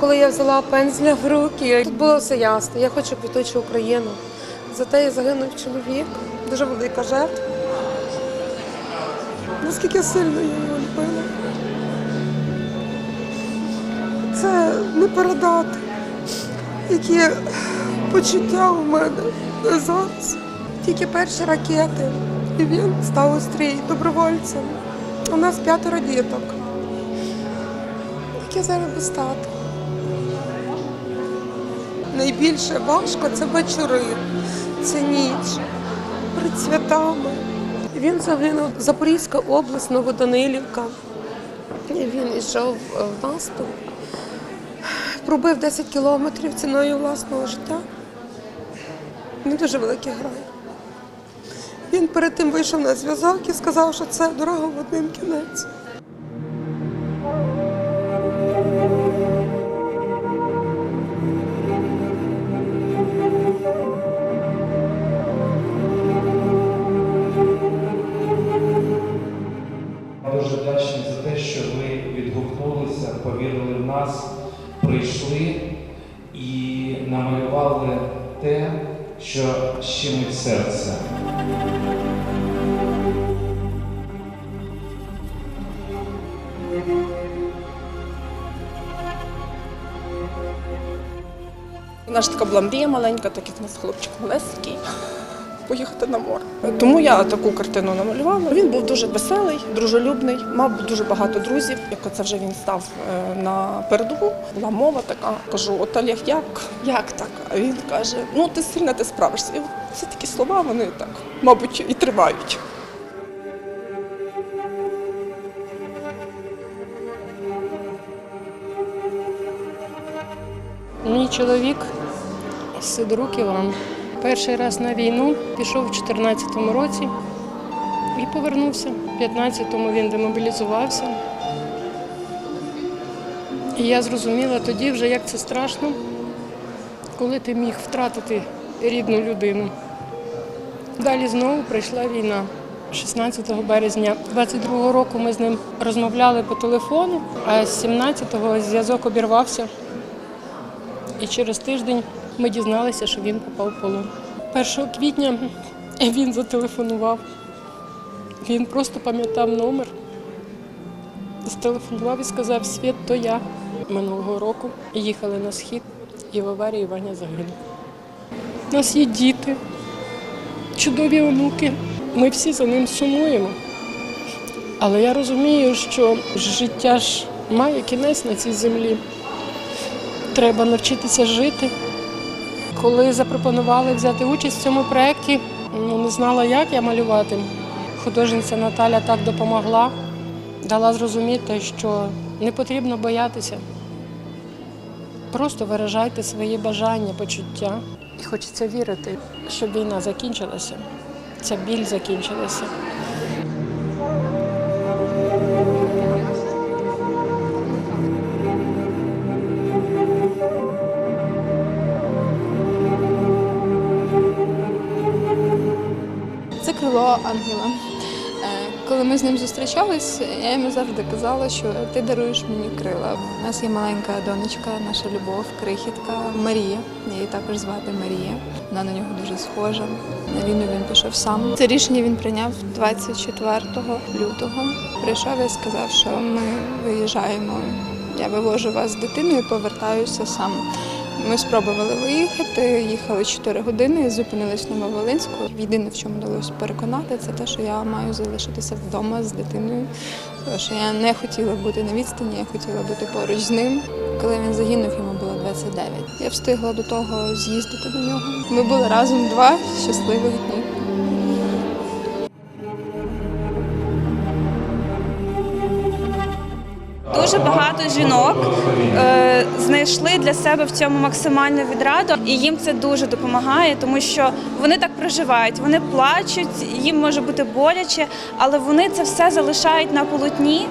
Коли я взяла пензля в руки, тут було все ясно. Я хочу квітучу Україну. За те і загинув чоловік. Дуже велика жертва. Наскільки сильно я його любила. Це не передати, які почуття у мене зараз. Тільки перші ракети. І він став у стрій добровольцем. У нас п'ятеро діток. Як я зараз без тата. Найбільше важко це вечори, це ніч перед святами. Він загинув Запорізька область, Новоданилівка. Він йшов е, в наступ, пробив 10 кілометрів ціною власного життя. Не дуже великий грай. Він перед тим вийшов на зв'язок і сказав, що це дорога в один кінець. І намалювали те, що щемить серце. У нас така була мрія маленька, так як нас хлопчик малесенький, поїхати на море. Тому я таку картину намалювала. Він був дуже веселий, дружелюбний, мав дуже багато друзів. Як оце вже він став е, на передову, була мова така. Кажу, от Олег, як? Як так? А він каже: ну ти сильна, ти справишся. І всі такі слова, вони так, мабуть, і тривають. Мій чоловік Сидорук Іван. Перший раз на війну пішов у 14-му році і повернувся. У 15-му він демобілізувався. І я зрозуміла тоді вже, як це страшно, коли ти міг втратити рідну людину. Далі знову прийшла війна. 16 березня 22-го року ми з ним розмовляли по телефону, а з 17-го зв'язок обірвався. І через тиждень ми дізналися, що він попав в полон. 1 квітня він зателефонував. Він просто пам'ятав номер. Зателефонував і сказав, світ то я. Минулого року їхали на схід, і в аварії Ваня загинув. У нас є діти, чудові онуки. Ми всі за ним сумуємо. Але я розумію, що життя ж має кінець на цій землі треба навчитися жити. Коли запропонували взяти участь в цьому проєкті, ну, не знала, як я малювати. Художниця Наталя так допомогла, дала зрозуміти, що не потрібно боятися. Просто виражайте свої бажання, почуття. І хочеться вірити, щоб війна закінчилася, ця біль закінчилася. Крило ангела. Е, Коли ми з ним зустрічались, я йому завжди казала, що ти даруєш мені крила. У нас є маленька донечка, наша любов, крихітка Марія. Її також звати Марія. Вона на нього дуже схожа. На війну він пішов сам. Це рішення він прийняв 24 лютого. Прийшов і сказав, що ми виїжджаємо. Я вивожу вас з дитиною, повертаюся сам. Ми спробували виїхати, їхали 4 години, зупинились в Нововолинську. Єдине, в чому вдалося переконати, це те, що я маю залишитися вдома з дитиною. Тому що я не хотіла бути на відстані, я хотіла бути поруч з ним. Коли він загинув, йому було 29. Я встигла до того з'їздити до нього. Ми були разом два щасливих дні. Дуже багато жінок е, знайшли для себе в цьому максимальну відраду, і їм це дуже допомагає, тому що вони так проживають. Вони плачуть, їм може бути боляче, але вони це все залишають на полотні.